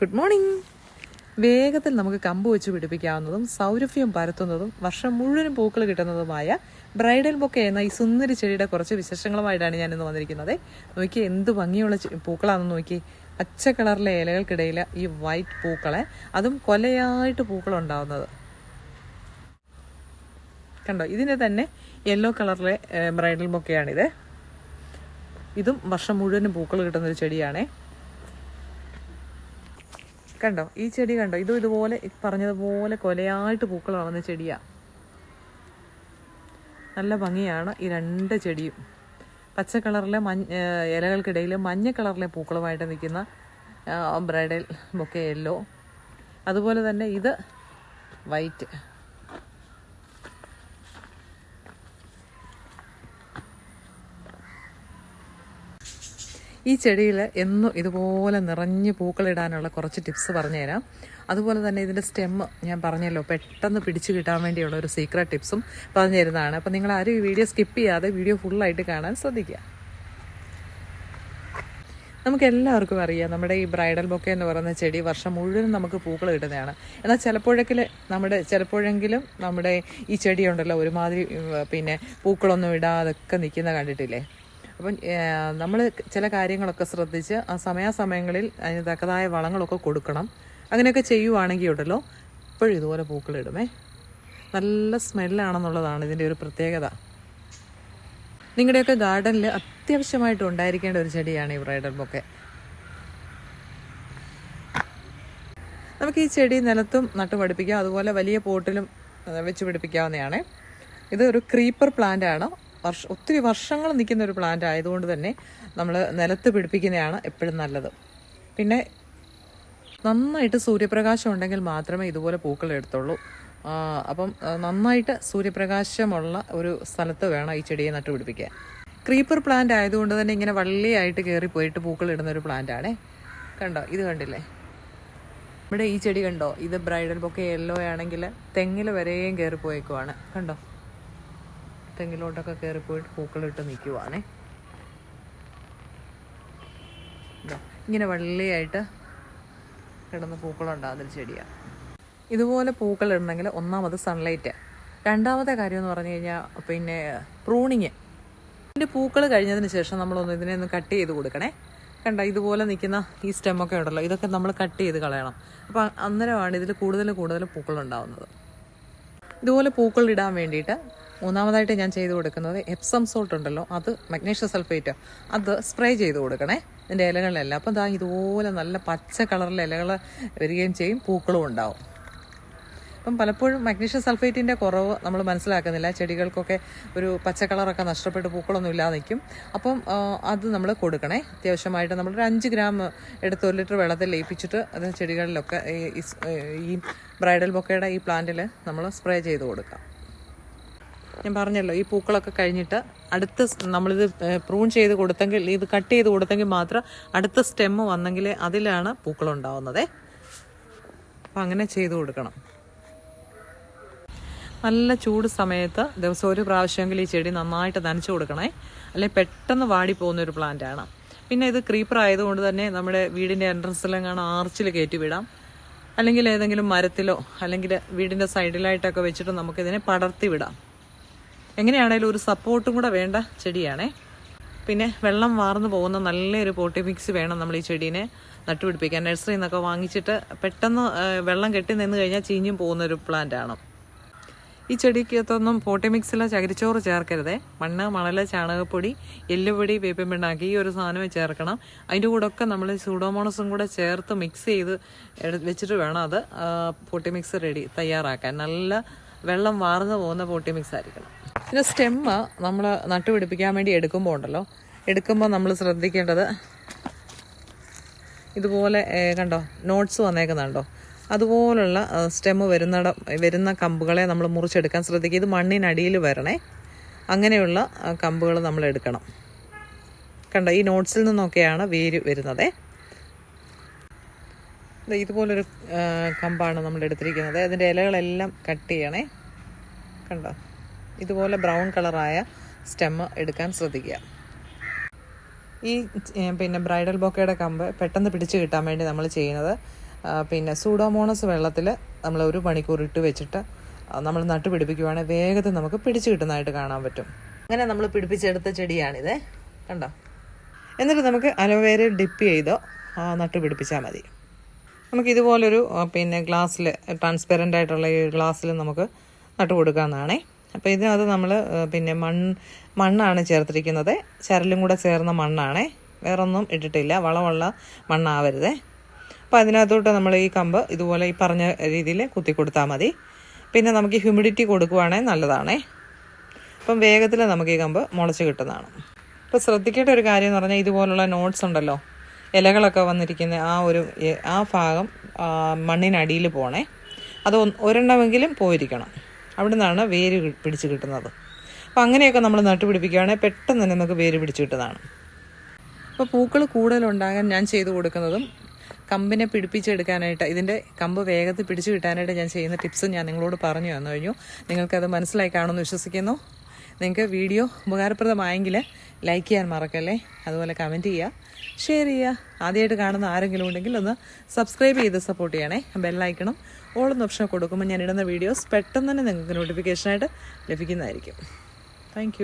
Good morning വേഗത്തിൽ നമുക്ക് കമ്പ് വെച്ച് പിടിപ്പിക്കാവുന്നതും സൗരഭ്യം പരത്തുന്നതും വർഷം മുഴുവനും പൂക്കൾ കിട്ടുന്നതുമായ ബ്രൈഡൽ ബൊക്കെ എന്ന ഈ സുന്ദരി ചെടിയുടെ കുറച്ച് വിശേഷങ്ങളുമായിട്ടാണ് ഞാൻ ഇന്ന് വന്നിരിക്കുന്നത്. നോക്കി എന്ത് ഭംഗിയുള്ള പൂക്കളാണെന്ന് നോക്കി പച്ച കളറിലെ ഇലകൾക്കിടയിൽ ഈ വൈറ്റ് പൂക്കളെ അതും കൊലയായിട്ട് പൂക്കളുണ്ടാവുന്നത്. കണ്ടോ ഇതിന് തന്നെ യെല്ലോ കളറിലെ ബ്രൈഡൽ ബൊക്കെയാണിത്. ഇതും വർഷം മുഴുവനും പൂക്കൾ കിട്ടുന്നൊരു ചെടിയാണേ. കണ്ടോ? ഈ ചെടി കണ്ടോ? ഇതും ഇതുപോലെ പറഞ്ഞതുപോലെ കൊലയായിട്ട് പൂക്കൾ വളർന്ന ചെടിയാ. നല്ല ഭംഗിയാണ് ഈ രണ്ട് ചെടിയും. പച്ച കളറിലെ മഞ്ഞ ഇലകൾക്കിടയിൽ മഞ്ഞ കളറിലെ പൂക്കളുമായിട്ട് നിൽക്കുന്ന ബ്രൈഡൽ ബൊക്കെ യെല്ലോ. അതുപോലെ തന്നെ ഇത് വൈറ്റ്. ഈ ചെടിയിൽ എന്നും ഇതുപോലെ നിറഞ്ഞ് പൂക്കളിടാനുള്ള കുറച്ച് ടിപ്സ് പറഞ്ഞുതരാം. അതുപോലെ തന്നെ ഇതിന്റെ സ്റ്റെമ്മ് ഞാൻ പറഞ്ഞല്ലോ പെട്ടെന്ന് പിടിച്ചു കിട്ടാൻ വേണ്ടിയുള്ള ഒരു സീക്രട്ട് ടിപ്സും പറഞ്ഞു തരുന്നതാണ് അപ്പോൾ നിങ്ങൾ ആരും ഈ വീഡിയോ സ്കിപ്പ് ചെയ്യാതെ വീഡിയോ ഫുള്ളായിട്ട് കാണാൻ ശ്രദ്ധിക്കുക. നമുക്ക് എല്ലാവർക്കും അറിയാം നമ്മുടെ ഈ ബ്രൈഡൽ ബൊക്കെ എന്ന് പറയുന്ന ചെടി വർഷം മുഴുവനും നമുക്ക് പൂക്കൾ കിട്ടുന്നതാണ് എന്നാൽ ചിലപ്പോഴെങ്കിലും നമ്മുടെ ചിലപ്പോഴെങ്കിലും നമ്മുടെ ഈ ചെടിയുണ്ടല്ലോ ഒരുമാതിരി പിന്നെ പൂക്കളൊന്നും ഇടാതൊക്കെ നിൽക്കുന്ന കണ്ടിട്ടില്ലേ? അപ്പം നമ്മൾ ചില കാര്യങ്ങളൊക്കെ ശ്രദ്ധിച്ച് ആ സമയാസമയങ്ങളിൽ അതിന് തക്കതായ വളങ്ങളൊക്കെ കൊടുക്കണം. അങ്ങനെയൊക്കെ ചെയ്യുവാണെങ്കിൽ ഉണ്ടല്ലോ ഇപ്പോഴും ഇതുപോലെ പൂക്കളിടുമേ. നല്ല സ്മെല്ലാണെന്നുള്ളതാണ് ഇതിന്റെ ഒരു പ്രത്യേകത. നിങ്ങളുടെയൊക്കെ ഗാർഡനിൽ അത്യാവശ്യമായിട്ട് ഉണ്ടായിരിക്കേണ്ട ഒരു ചെടിയാണ് ഈ ബ്രൈഡൽ ബൊക്കെ. നമുക്ക് ഈ ചെടി നിലത്തും നട്ടു പിടിപ്പിക്കാം അതുപോലെ വലിയ പോട്ടിലും വെച്ച് പിടിപ്പിക്കാവുന്നതാണ്. ഇത് ഒരു ക്രീപ്പർ പ്ലാന്റ് ആണ് വർഷ ഒത്തിരി വർഷങ്ങൾ നിൽക്കുന്ന ഒരു പ്ലാന്റ് ആയതുകൊണ്ട് തന്നെ നമ്മൾ നിലത്ത് പിടിപ്പിക്കുന്നതാണ് എപ്പോഴും നല്ലത്. പിന്നെ നന്നായിട്ട് സൂര്യപ്രകാശം ഉണ്ടെങ്കിൽ മാത്രമേ ഇതുപോലെ പൂക്കൾ എടുത്തുള്ളൂ. അപ്പം നന്നായിട്ട് സൂര്യപ്രകാശമുള്ള ഒരു സ്ഥലത്ത് വേണം ഈ ചെടിയെ നട്ടുപിടിപ്പിക്കാൻ ക്രീപ്പർ പ്ലാന്റ് ആയതുകൊണ്ട് തന്നെ ഇങ്ങനെ വള്ളിയായിട്ട് കയറി പോയിട്ട് പൂക്കൾ ഇടുന്ന ഒരു പ്ലാന്റ് ആണേ. കണ്ടോ? ഇത് കണ്ടില്ലേ? ഇവിടെ ഈ ചെടി കണ്ടോ? ഇത് ബ്രൈഡൽ ബൊക്കെ യെല്ലോ ആണെങ്കിൽ തെങ്ങിൽ വരെയും കയറി പോയേക്കുവാണ്. കണ്ടോ? തെങ്ങിലോട്ടൊക്കെ കയറി പോയിട്ട് പൂക്കളിട്ട് നിൽക്കുവാണേ ഇങ്ങനെ വള്ളിയായിട്ട് കിടന്ന് പൂക്കളുണ്ടാകുന്നൊരു ചെടിയാണ് ഇതുപോലെ പൂക്കൾ ഇടണമെങ്കിൽ ഒന്നാമത് സൺലൈറ്റ് രണ്ടാമത്തെ കാര്യം എന്ന് പറഞ്ഞു കഴിഞ്ഞാൽ പിന്നെ പ്രൂണിങ് ഇതിന്റെ പൂക്കൾ കഴിഞ്ഞതിന് ശേഷം നമ്മളൊന്ന് ഇതിനെ ഒന്ന് കട്ട് ചെയ്ത് കൊടുക്കണേ. കണ്ട ഇതുപോലെ നിൽക്കുന്ന ഈ സ്റ്റെമ്മൊക്കെ ഉണ്ടല്ലോ ഇതൊക്കെ നമ്മൾ കട്ട് ചെയ്ത് കളയണം. അപ്പോൾ അന്നേരമാണ് ഇതിൽ കൂടുതൽ കൂടുതൽ പൂക്കൾ ഉണ്ടാവുന്നത്. ഇതുപോലെ പൂക്കൾ ഇടാൻ വേണ്ടിയിട്ട് മൂന്നാമതായിട്ട് ഞാൻ ചെയ്ത് കൊടുക്കുന്നത് എപ്സം സോൾട്ട് ഉണ്ടല്ലോ അത് മഗ്നീഷ്യം സൾഫേറ്റ് അത് സ്പ്രേ ചെയ്ത് കൊടുക്കണേ. ഇതിന്റെ ഇലകളിലെല്ലാം. അപ്പോൾ ദാ ഇതുപോലെ നല്ല പച്ച കളറിലെ ഇലകൾ വരികയും ചെയ്യും പൂക്കളും ഉണ്ടാവും. അപ്പം പലപ്പോഴും മഗ്നീഷ്യം സൾഫേറ്റിന്റെ കുറവ് നമ്മൾ മനസ്സിലാക്കുന്നില്ല. ചെടികൾക്കൊക്കെ ഒരു പച്ച കളറൊക്കെ നഷ്ടപ്പെട്ട് പൂക്കളൊന്നും ഇല്ലാതെ നിൽക്കും. അപ്പം അത് നമ്മൾ കൊടുക്കണേ. അത്യാവശ്യമായിട്ട് നമ്മളൊരു അഞ്ച് ഗ്രാം എടുത്ത് ഒരു ലിറ്റർ വെള്ളത്തിൽ ലയിപ്പിച്ചിട്ട് അത് ചെടികളിലൊക്കെ ഈ ബ്രൈഡൽ ബൊക്കയുടെ ഈ പ്ലാന്റിൽ നമ്മൾ സ്പ്രേ ചെയ്ത് കൊടുക്കാം. ഞാൻ പറഞ്ഞല്ലോ ഈ പൂക്കളൊക്കെ കഴിഞ്ഞിട്ട് അടുത്ത നമ്മളിത് പ്രൂൺ ചെയ്ത് കൊടുത്തെങ്കിൽ ഇത് കട്ട് ചെയ്ത് കൊടുത്തെങ്കിൽ മാത്രം അടുത്ത സ്റ്റെമ്മ് വന്നെങ്കിൽ അതിലാണ് പൂക്കളുണ്ടാവുന്നത് അപ്പം അങ്ങനെ ചെയ്ത് കൊടുക്കണം. നല്ല ചൂട് സമയത്ത് ദിവസം ഒരു പ്രാവശ്യമെങ്കിലും ഈ ചെടി നന്നായിട്ട് നനച്ചു കൊടുക്കണേ. അല്ലെങ്കിൽ പെട്ടെന്ന് വാടി പോകുന്ന ഒരു പ്ലാന്റ് ആണ്. പിന്നെ ഇത് ക്രീപ്പർ ആയതുകൊണ്ട് തന്നെ നമ്മുടെ വീടിന്റെ എൻട്രൻസിലെങ്ങാണ് ആർച്ചിൽ കയറ്റി വിടാം. അല്ലെങ്കിൽ ഏതെങ്കിലും മരത്തിലോ അല്ലെങ്കിൽ വീടിന്റെ സൈഡിലായിട്ടൊക്കെ വെച്ചിട്ട് നമുക്കിതിനെ പടർത്തി വിടാം. എങ്ങനെയാണേലും ഒരു സപ്പോർട്ടും കൂടെ വേണ്ട ചെടിയാണേ. പിന്നെ വെള്ളം വാർന്നു പോകുന്ന നല്ലൊരു പോട്ടി മിക്സ് വേണം നമ്മൾ ഈ ചെടീനെ നട്ടുപിടിപ്പിക്കാൻ. നഴ്സറിയിൽ നിന്നൊക്കെ വാങ്ങിച്ചിട്ട് പെട്ടെന്ന് വെള്ളം കെട്ടി നിന്ന് കഴിഞ്ഞാൽ ചീഞ്ഞും പോകുന്നൊരു പ്ലാന്റ് ആണ്. ഈ ചെടിക്കകത്തൊന്നും പോട്ടി മിക്സിലോ ചകിരിച്ചോറ് ചേർക്കരുതേ. മണ്ണ് മണൽ ചാണകപ്പൊടി എല്ലുപൊടി വേപ്പിൻ പിണ്ണാക്കി ഈ ഒരു സാധനം ചേർക്കണം. അതിന്റെ കൂടെ ഒക്കെ നമ്മൾ സൂഡോമോണസും കൂടെ ചേർത്ത് മിക്സ് ചെയ്ത് വെച്ചിട്ട് വേണം അത് പോട്ടി മിക്സ് റെഡി തയ്യാറാക്കാൻ. നല്ല വെള്ളം വാർന്നു പോകുന്ന പോട്ടി മിക്സ് ആയിരിക്കണം. പിന്നെ സ്റ്റെമ്മ് നമ്മൾ നട്ടുപിടിപ്പിക്കാൻ വേണ്ടി എടുക്കുമ്പോൾ ഉണ്ടല്ലോ. എടുക്കുമ്പോൾ നമ്മൾ ശ്രദ്ധിക്കേണ്ടത് ഇതുപോലെ കണ്ടോ നോട്ട്സ് വന്നേക്കുന്നുണ്ടോ? അതുപോലുള്ള സ്റ്റെമ്മ് വരുന്ന വരുന്ന കമ്പുകളെ നമ്മൾ മുറിച്ചെടുക്കാൻ ശ്രദ്ധിക്കുക. ഇത് മണ്ണിനടിയിൽ വരണേ. അങ്ങനെയുള്ള കമ്പുകൾ നമ്മൾ എടുക്കണം. കണ്ടോ ഈ നോട്ട്സിൽ നിന്നൊക്കെയാണ് വേര് വരുന്നത്. ഇതുപോലൊരു കമ്പാണ് നമ്മൾ എടുത്തിരിക്കുന്നത്. അതിന്റെ ഇലകളെല്ലാം കട്ട് ചെയ്യണേ. കണ്ടോ? ഇതുപോലെ ബ്രൗൺ കളറായ സ്റ്റെം എടുക്കാൻ ശ്രദ്ധിക്കുക. ഈ പിന്നെ ബ്രൈഡൽ ബോക്കയുടെ കമ്പ് പെട്ടെന്ന് പിടിച്ചു കിട്ടാൻ വേണ്ടി നമ്മൾ ചെയ്യുന്നത് പിന്നെ സൂഡോമോണസ് വെള്ളത്തിൽ നമ്മൾ ഒരു മണിക്കൂർ ഇട്ട് വെച്ചിട്ട് നമ്മൾ നട്ടു പിടിപ്പിക്കുവാണെങ്കിൽ വേഗത്തിൽ നമുക്ക് പിടിച്ചു കിട്ടുന്നതായിട്ട് കാണാൻ പറ്റും. അങ്ങനെ നമ്മൾ പിടിപ്പിച്ചെടുത്ത ചെടിയാണിത്. കണ്ടോ? എന്നിട്ട് നമുക്ക് അലോവേര ഡിപ്പ് ചെയ്തോ ആ, നട്ടു പിടിപ്പിച്ചാൽ മതി. നമുക്ക് ഇതുപോലൊരു പിന്നെ ഗ്ലാസ്സിൽ ട്രാൻസ്പെറന്റ് ആയിട്ടുള്ള ഈ ഗ്ലാസ്സിൽ നമുക്ക് നട്ടു കൊടുക്കാമെന്നാണേ അപ്പോൾ ഇതിനകത്ത് നമ്മൾ പിന്നെ മണ്ണ് മണ്ണാണ് ചേർത്തിരിക്കുന്നത്. ചരലും കൂടെ ചേർന്ന മണ്ണാണേ. വേറൊന്നും ഇട്ടിട്ടില്ല. വളമുള്ള മണ്ണാവരുതേ. അപ്പോൾ അതിനകത്തോട്ട് നമ്മൾ ഈ കമ്പ് ഇതുപോലെ ഈ പറഞ്ഞ രീതിയിൽ കുത്തി കൊടുത്താൽ മതി. പിന്നെ നമുക്ക് ഹ്യൂമിഡിറ്റി കൊടുക്കുവാണെങ്കിൽ നല്ലതാണേ. അപ്പം വേഗത്തിൽ നമുക്ക് ഈ കമ്പ് മുളച്ച് കിട്ടുന്നതാണ്. ഇപ്പോൾ ശ്രദ്ധിക്കേണ്ട ഒരു കാര്യം എന്ന് പറഞ്ഞാൽ ഇതുപോലുള്ള നോട്ട്സ് ഉണ്ടല്ലോ. ഇലകളൊക്കെ വന്നിരിക്കുന്ന ആ ഒരു ആ ഭാഗം മണ്ണിനടിയിൽ പോണേ. അത് ഒരെണ്ണമെങ്കിലും പോയിരിക്കണം. അവിടെ നിന്നാണ് വേര് പിടിച്ച് കിട്ടുന്നത്. അപ്പോൾ അങ്ങനെയൊക്കെ നമ്മൾ നട്ടുപിടിപ്പിക്കുകയാണെങ്കിൽ പെട്ടെന്ന് തന്നെ നമുക്ക് വേര് പിടിച്ച് കിട്ടുന്നതാണ്. അപ്പോൾ പൂക്കൾ കൂടുതലുണ്ടാകാൻ ഞാൻ ചെയ്തു കൊടുക്കുന്നതും കമ്പിനെ പിടിപ്പിച്ചെടുക്കാനായിട്ട് ഇതിന്റെ കമ്പ് വേഗത്തിൽ പിടിച്ചു കിട്ടാനായിട്ട് ഞാൻ ചെയ്യുന്ന ടിപ്സ് ഞാൻ നിങ്ങളോട് പറഞ്ഞു തന്നു കഴിഞ്ഞു. നിങ്ങൾക്കത് മനസ്സിലായി കാണുമെന്ന് വിശ്വസിക്കുന്നു. നിങ്ങൾക്ക് വീഡിയോ ഉപകാരപ്രദമായെങ്കിൽ ലൈക്ക് ചെയ്യാൻ മറക്കല്ലേ? അതുപോലെ കമന്റ് ചെയ്യുക ഷെയർ ചെയ്യുക. ആദ്യമായിട്ട് കാണുന്ന ആരെങ്കിലും ഉണ്ടെങ്കിൽ ഒന്ന് സബ്സ്ക്രൈബ് ചെയ്ത് സപ്പോർട്ട് ചെയ്യണേ. ബെല്ലൈക്കണം ഓളെന്ന് ഓപ്ഷൻ കൊടുക്കുമ്പോൾ ഞാൻ ഇടുന്ന വീഡിയോസ് പെട്ടെന്ന് തന്നെ നിങ്ങൾക്ക് നോട്ടിഫിക്കേഷനായിട്ട് ലഭിക്കുന്നതായിരിക്കും. താങ്ക്